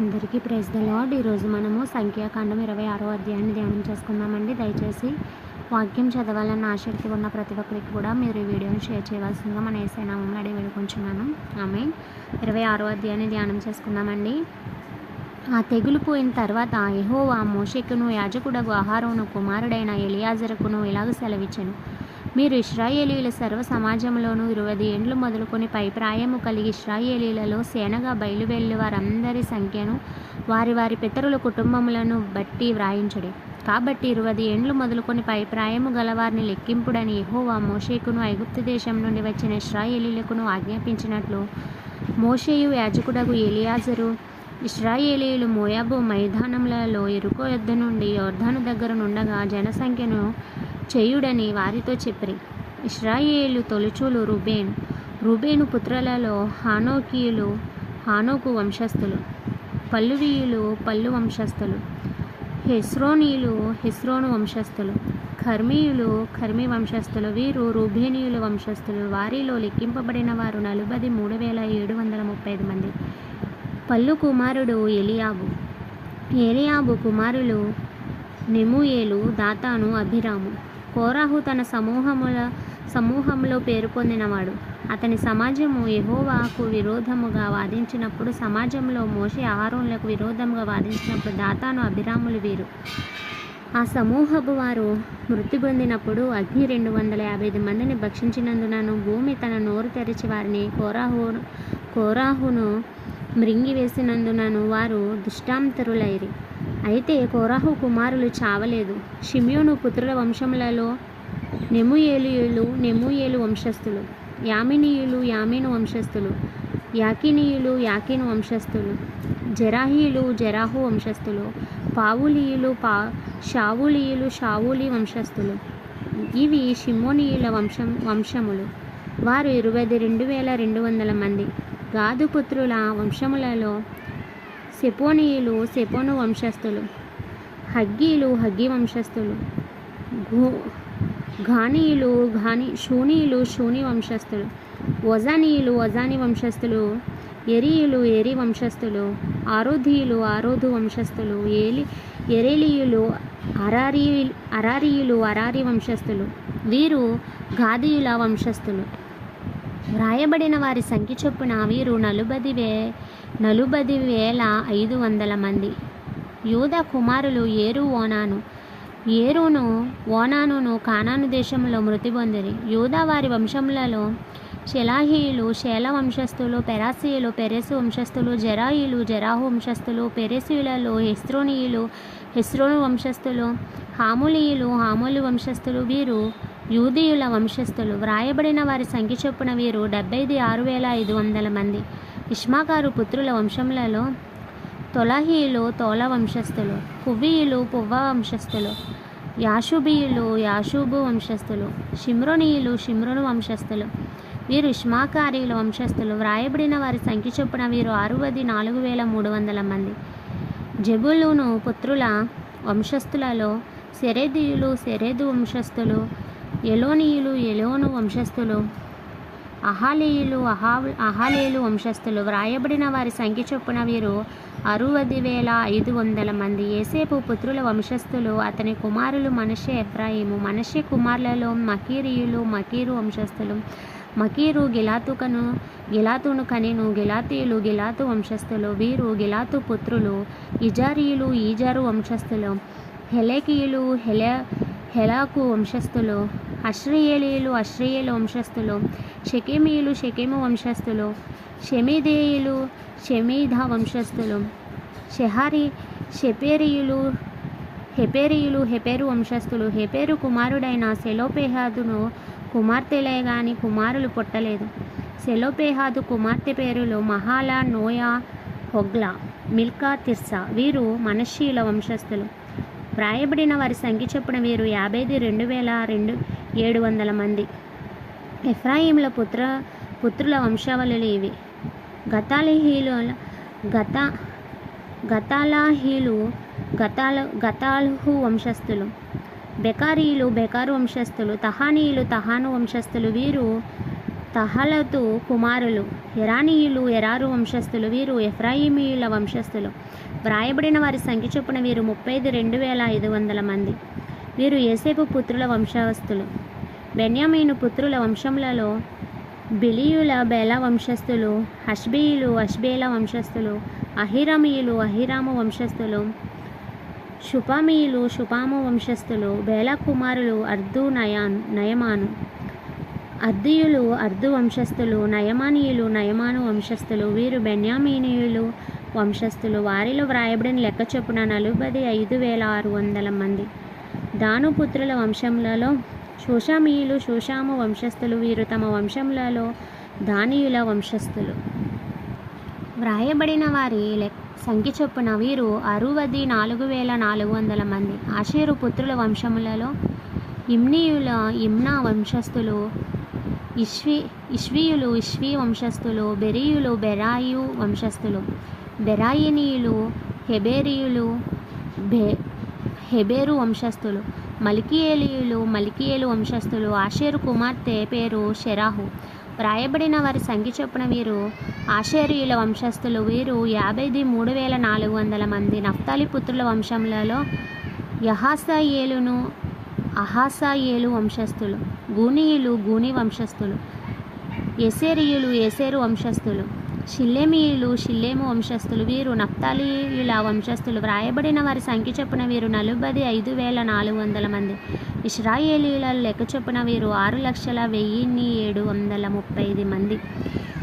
అందరికీ praise the lord ఈరోజు మనము సంఖ్యాకాండం ఇరవై ఆరో అధ్యాయాన్ని ధ్యానం చేసుకుందామండి. దయచేసి వాక్యం చదవాలన్న ఆసక్తి ఉన్న ప్రతి ఒక్కరికి కూడా మీరు ఈ వీడియోని షేర్ చేయవలసిందిగా మన ఏసైనామంలో అడిగి వేడుకుంటున్నాను ఆమె ఇరవై ఆరో అధ్యాయాన్ని ధ్యానం చేసుకుందామండి. ఆ తెగులు పోయిన తర్వాత యెహోవా మోషకును యాజకుడకు ఆహారోను కుమారుడైన ఎలియాజరుకును ఇలాగ సెలవిచ్చాను. మీరు ఇస్రాయేలీల సర్వ సమాజంలోనూ ఇరవై ఏండ్లు మొదలుకొని పై ప్రాయము కలిగి ఇస్రాయేలీలలో సేనగా బయలువెళ్ళి వారందరి సంఖ్యను వారి వారి పితరుల కుటుంబములను బట్టి వ్రాయించడి. కాబట్టి ఇరవై ఏండ్లు మొదలుకొని పై ప్రాయము గలవారిని లెక్కింపుడని ఎహోవా మోషేకును ఐగుప్తు దేశం నుండి వచ్చిన ఇస్రాయేలీలకును ఆజ్ఞాపించినట్లు మోషేయు యాజకుడగు ఎలియాజరు ఇస్రాయేలీలు మోయాబు మైదానములలో ఎరుకో యుద్ధ నుండి యోర్ధాను దగ్గర నుండగా జనసంఖ్యను చేయుడని వారితో చెప్పిరి. ఇస్రాయేలు తొలుచూలు రుబేన్. రుబేను పుత్రులలో హానోకీయులు హానోకు వంశస్థులు. పల్లువీయులు పల్లు వంశస్థులు. హెస్రోనీయులు హెస్రోను వంశస్థులు. కర్మీయులు కర్మీ వంశస్థులు. వీరు రూబేనీయుల వంశస్థులు. వారిలో లెక్కింపబడిన వారు నలుబది మూడు వేల ఏడు వందల ముప్పై ఐదు మంది. పల్లు కుమారుడు ఎలియాబు. ఏలియాబు కుమారులు నెముయేలు దాతాను అభిరాము. కోరాహు తన సమూహముల సమూహంలో పేరు పొందినవాడు. అతని సమాజము యహోవాకు విరోధముగా వాదించినప్పుడు సమాజంలో మోషే ఆహారంలకు విరోధముగా వాదించినప్పుడు దాతాను అభిరాములు వీరు. ఆ సమూహపు వారు మృతి పొందినప్పుడు అగ్ని రెండు వందల యాభై ఐదు మందిని భక్షించినందునను భూమి తన నోరు తెరిచి వారిని కోరాహు కోరాహును మృంగివేసినందునను వారు దుష్టాంతరులైరి. అయితే కోరాహు కుమారులు చావలేదు. షిమ్యోను పుత్రుల వంశములలో నెముయేలియులు నెముయేలు వంశస్థులు యామినీయులు యామీను వంశస్థులు యాకినీయులు యాకిను వంశస్థులు జరాహీయులు జరాహు వంశస్థులు పావులీయులు పా షావులీయులు షావులి వంశస్థులు. ఇవి షిమోనీయుల వంశం వంశములు. వారు ఇరవై రెండు వేల రెండు వందల మంది. గాదుపుత్రుల వంశములలో సెపోనీయులు సెపోను వంశస్థులు హగ్గీలు హగ్గీ వంశస్థులు ఘూ ఘానీయులు ఘాని షూనీయులు షూని వంశస్థులు వజానీయులు వజాని వంశస్థులు ఎరియులు ఎరి వంశస్థులు ఆరోధీయులు ఆరోధు వంశస్థులు ఏలి ఎరేలీయులు అరారీ అరారీయులు అరారి వంశస్థులు వీరు గాదీయుల వంశస్థులు. వ్రాయబడిన వారి సంఖ్య చొప్పున వీరు నలుబది వే నలుబది వేల ఐదు వందల మంది. యూద కుమారులు ఏరు ఓనాను. ఏరును ఓనానును కానాను దేశంలో మృతి పొందిరి. యూదా వారి వంశములలో శిలాహీయులు శేల వంశస్థులు పెరాసీయులు పెరెసు వంశస్థులు జరాయిలు జరాహు వంశస్థులు పెరెసీయులలో హెస్రోనీయులు హెస్రోను వంశస్థులు హాములీయులు హాములు వంశస్థులు వీరు యూదీయుల వంశస్థులు. వ్రాయబడిన వారి సంఖ్య చొప్పున వీరు డెబ్బైది ఆరు వేల ఐదు వందల మంది. ఇష్మాకారు పుత్రుల వంశములలో తొలహీయులు తోల వంశస్థులు పువ్వీయులు పువ్వ వంశస్థులు యాషుబీయులు యాషూబు వంశస్థులు షిమ్రోనీయులు షిమ్రోను వంశస్థులు. వీరు ఇష్మాకారీయుల వంశస్థులు. వ్రాయబడిన వారి సంఖ్య చొప్పున వీరు అరవది నాలుగు వేల మూడు వందల మంది. జబులును పుత్రుల వంశస్థులలో సెరేదీయులు సెరేదు వంశస్థులు ఎలోనీయులు ఎలోను వంశస్థులు అహాలీయులు అహా అహాలేలు వంశస్థులు వ్రాయబడిన వారి సంఖ్య చొప్పున వీరు అరవది వేల ఐదు వందల మంది. ఏసేపు పుత్రుల వంశస్థులు అతని కుమారులు మనషే ఎఫ్రాయిము మనషే కుమారులలో మకీరియులు మకీరు వంశస్థులు మకీరు గిలాతుకను గిలాతును కనెను గిలాతీయులు గిలాతు వంశస్థులు వీరు గిలాతు పుత్రులు ఇజారీయులు ఈజారు వంశస్థులు హెలేకీయులు హెలే హెలాకు వంశస్థులు అశ్రయేలీయులు అశ్రయేలు వంశస్థులు షకేమీయులు షెకెము వంశస్థులు షమీదేయులు షమీధ వంశస్థులు షెహారి షెపేరియులు హెపేరియులు హెపేరు వంశస్థులు హెపేరు కుమారుడైన సెలోపేహాదును కుమార్తెలే గాని కుమారులు పుట్టలేదు. సెలోపేహాదు కుమార్తె పేరులు Mahlah Noah Hoglah Milcah Tirzah వీరు మనషీల వంశస్థులు. వ్రాయబడిన వారి సంఖ్య చొప్పున వీరు యాభైది రెండు వేల రెండు ఏడు వందల మంది. ఎఫ్రాయిముల పుత్ర పుత్రుల వంశావళులు ఇవి. గతాలహీలు గత గతాలాహీలు గతాల గతాలుహు వంశస్థులు. బెకారీయులు బెకారు వంశస్థులు. తహానీయులు తహాను వంశస్థులు. వీరు తహలతు కుమారులు. ఎరానీయులు ఎరారు వంశస్థులు. వీరు ఎఫ్రాయిమీయుల వంశస్థులు. వ్రాయబడిన వారి సంఖ్య చొప్పున వీరు ముప్పై ఐదు రెండు వేల ఐదు వందల మంది. వీరు ఏసేపు పుత్రుల వంశస్థులు బెన్యామీను పుత్రుల వంశములలో బిలియుల బేల వంశస్థులు హష్బీయులు అష్బేల వంశస్థులు అహిరామీయులు అహిరాము వంశస్థులు షుపామీయులు షుపాము వంశస్థులు బేల కుమారులు అర్దు నయాన్ నయమాను. అర్దియులు అర్దు వంశస్థులు నయమానీయులు నయమాను వంశస్థులు వీరు బెన్యామీనీయులు వంశస్థులు. వారిలో వ్రాయబడిన లెక్క చొప్పున నలభై ఐదు వేల ఆరు వందల మంది. దాను పుత్రుల వంశములలో శోషామీయులు శోషాము వంశస్థులు వీరు తమ వంశములలో దానియుల వంశస్థులు. వ్రాయబడిన వారి లెక్ సంఖ్య చొప్పున వీరు అరువది నాలుగు వేల నాలుగు వందల మంది. ఆషేరు పుత్రుల వంశములలో ఇమ్నీయుల ఇమ్నా వంశస్థులు ఇష్వి ఇష్వీయులు ఇష్వి వంశస్థులు బెరీయులు బెరాయు వంశస్థులు బెరాయినీయులు హెబేరియులు బె హెబేరు వంశస్థులు మలికియేలీయులు మలికియేలు వంశస్థులు ఆషేరు కుమార్తె పేరు షెరాహు. రాయబడిన వారి సంఖ్య చొప్పున వీరు ఆషేరియుల వంశస్థులు. వీరు యాభైది మూడు వేల నాలుగు వందల మంది. నఫ్తాలి పుత్రుల వంశములలో యహాసాయేలును అహాసాయేలు వంశస్థులు గూనీయులు గూని వంశస్థులు ఎసేరియులు ఎసేరు వంశస్థులు. షిల్లెమీయులు షిల్లేము వంశస్థులు వీరు నప్తాలీయుల వంశస్థులు వ్రాయబడిన వారి సంఖ్య చొప్పున వీరు నలభై ఐదు వేల నాలుగు వందల మంది. ఇస్రాయేలీల లెక్క చొప్పున వీరు ఆరు లక్షల వెయ్యిన్ని ఏడు వందల ముప్పై ఐదు మంది.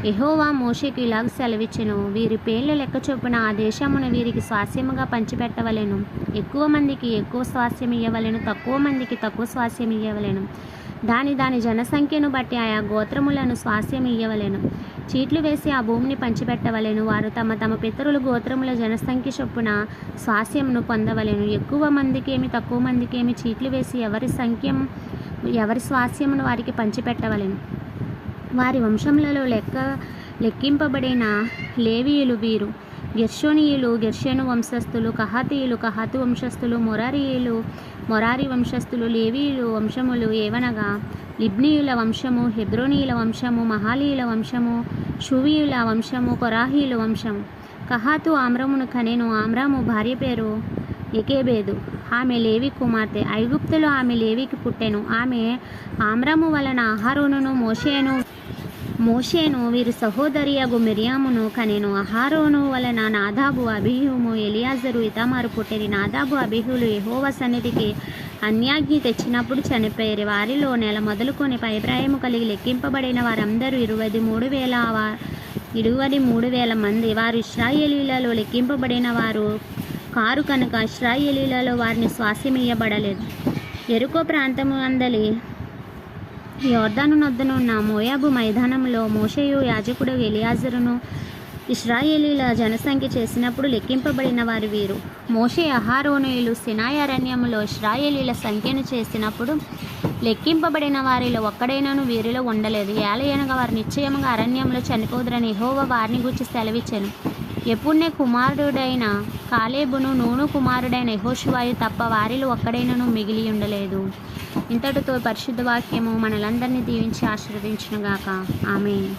ఎహోవా మోషేకి ఇలాగ సెలవిచ్చెను వీరి పేర్ల లెక్క చొప్పున ఆ దేశమును వీరికి స్వాస్యముగా పంచిపెట్టవలెను. ఎక్కువ మందికి ఎక్కువ స్వాస్యం ఇవ్వవలెను తక్కువ మందికి తక్కువ స్వాస్యం ఇవ్వవలెను దాని దాని జనసంఖ్యను బట్టి ఆయా గోత్రములను స్వాస్యం ఇవ్వవలెను చీట్లు వేసి ఆ భూమిని పంచిపెట్టవలెను. వారు తమ తమ పితరుల గోత్రముల జనసంఖ్య చొప్పున స్వాస్యమును పొందవలెను. ఎక్కువ మందికేమి తక్కువ మందికేమి చీట్లు వేసి ఎవరి సంఖ్యం ఎవరి స్వాస్యమును వారికి పంచిపెట్టవలెను. వారి వంశములలో లెక్క లెక్కింపబడిన లేవీయులు వీరు. గెర్షోనీయులు గెర్షోను వంశస్థులు కహాతీయులు కహాతు వంశస్థులు మొరారీయులు మొరారి వంశస్థులు లేవీయులు వంశములు ఏవనగా లిబ్నీయుల వంశము హెబ్రోనీయుల వంశము మహాలీయుల వంశము షువీయుల వంశము కొరాహీయుల వంశము. కహాతు ఆమ్రమును కనెను ఆమ్రాము భార్య పేరు ఎకేబేదు ఆమె లేవి కుమార్తె. ఐగుప్తులో ఆమె లేవికి పుట్టెను. ఆమె ఆమ్రాము వలన ఆహారోనును మోషేను మోషేను వీరి సహోదరియగు మిరియామును కనెను అహారోను వలన నాదాబు అభిహుము ఎలియాజరు ఇతమారు పుట్టిరి నాదాబు అభిహులు యహోవ సన్నిధికి అన్యాజ్ఞి తెచ్చినప్పుడు చనిపోయారు వారిలో నెల మొదలుకొని పైప్రాయము కలిగి లెక్కింపబడిన వారందరూ ఇరవై మూడు వేల ఇరువది మూడు వేల మంది వారు ఇస్రాయేలీలలో లెక్కింపబడిన వారు కారు కనుక ఇస్రాయేలీలలో వారిని శ్వాసమియ్యబడలేదు ఎరుకో ప్రాంతము అందలి యోర్దాను నొద్దనున్న మోయాబు మైదానంలో మోషయు యాజకుడు ఎలియాజరును ఇస్రాయేలీల జనసంఖ్య చేసినప్పుడు లెక్కింపబడిన వారు వీరు. మోషే అహారోనుయులు సినాయి ఇస్రాయేలీల సంఖ్యను చేసినప్పుడు లెక్కింపబడిన వారిలో ఒక్కడైనాను వీరిలో ఉండలేదు. ఏలయనగా వారు నిశ్చయముగా అరణ్యంలో చనిపోదురని హోవ వారిని గురించి సెలవిచ్చాను. ఎప్పుడునే కుమారుడైన కాలేబును నూను కుమారుడైన యహోషువాయు తప్ప వారిలో ఒక్కడైనను మిగిలి ఉండలేదు. ఇంతటితో పరిశుద్ధ వాక్యము మనలందరినీ దీవించి ఆశీర్వదించునుగాక. ఆమె